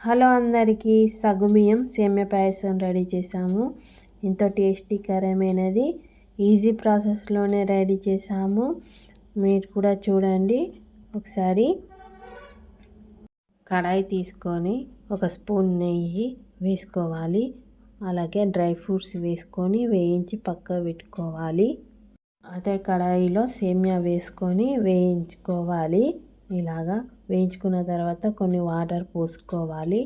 Hello అందరికీ సగుమియం సేమ్య పాయసం ready చేసాము ఎంతో టేస్టీకరమైనది. ఈజీ ప్రాసెస్లోనే రెడీ చేసాము మీరు కూడా చూడండి. ఒకసారి కడాయి తీసుకొని ఒక స్పూన్ నెయ్యి వేసుకోవాలి. అలాగే డ్రై ఫ్రూట్స్ వేసుకొని వేయించి పక్క పెట్టుకోవాలి. అదే కడాయిలో సేమ్యా వేసుకొని వేయించుకోవాలి. ఇలాగా వేయించుకున్న తర్వాత కొన్ని వాటర్ పోసుకోవాలి.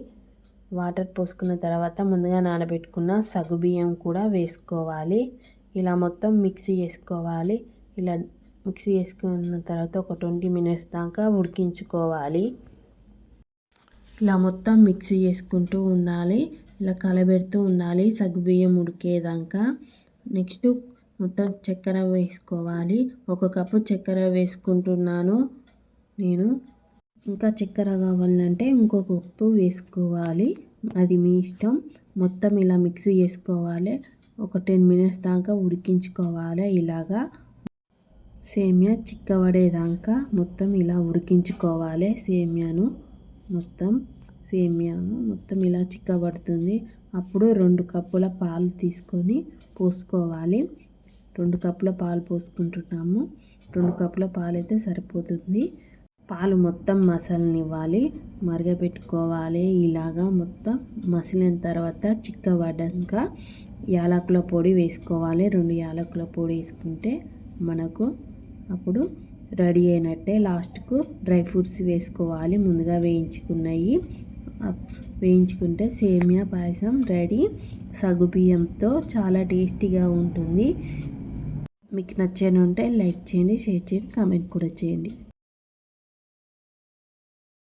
వాటర్ పోసుకున్న తర్వాత ముందుగా నానబెట్టుకున్న సగుబియ్యం కూడా వేసుకోవాలి. ఇలా మొత్తం మిక్సీ చేసుకోవాలి. ఇలా మిక్సీ చేసుకున్న తర్వాత ఒక ట్వంటీ మినిట్స్ దాకా ఉడికించుకోవాలి. ఇలా మొత్తం మిక్సీ చేసుకుంటూ ఉండాలి. ఇలా కలబెడుతూ ఉండాలి సగ్గుబియ్యం ఉడికేదాకా. నెక్స్ట్ మొత్తం చక్కెర వేసుకోవాలి. ఒక కప్పు చక్కెర వేసుకుంటున్నాను. నేను ఇంకా చక్కెర కావాలంటే ఇంకొక ఉప్పు వేసుకోవాలి. అది మీ ఇష్టం. మొత్తం ఇలా మిక్స్ చేసుకోవాలి. ఒక టెన్ మినిట్స్ దాకా ఉడికించుకోవాలి ఇలాగా. సేమియా చిక్కబడేదాకా మొత్తం ఇలా ఉడికించుకోవాలి సేమియాను మొత్తం. సేమియాను మొత్తం ఇలా చిక్కబడుతుంది. అప్పుడు రెండు కప్పుల పాలు తీసుకొని పోసుకోవాలి. రెండు కప్పుల పాలు పోసుకుంటున్నాము. రెండు కప్పుల పాలు అయితే సరిపోతుంది. పాలు మొత్తం మసలనివ్వాలి మరగపెట్టుకోవాలి. ఇలాగా మొత్తం మసిలిన తర్వాత చిక్కబడ్డాక యాలకుల పొడి వేసుకోవాలి. రెండు యాలకుల పొడి వేసుకుంటే మనకు అప్పుడు రెడీ అయినట్టే లాస్ట్కు డ్రై ఫ్రూట్స్ వేసుకోవాలి. ముందుగా వేయించుకున్నవి వేయించుకుంటే సేమియా పాయసం రెడీ. సగుబియ్యంతో చాలా టేస్టీగా ఉంటుంది. మీకు నచ్చేనుంటే ఉంటే లైక్ చేయండి షేర్ చేయండి కామెంట్ కూడా చేయండి.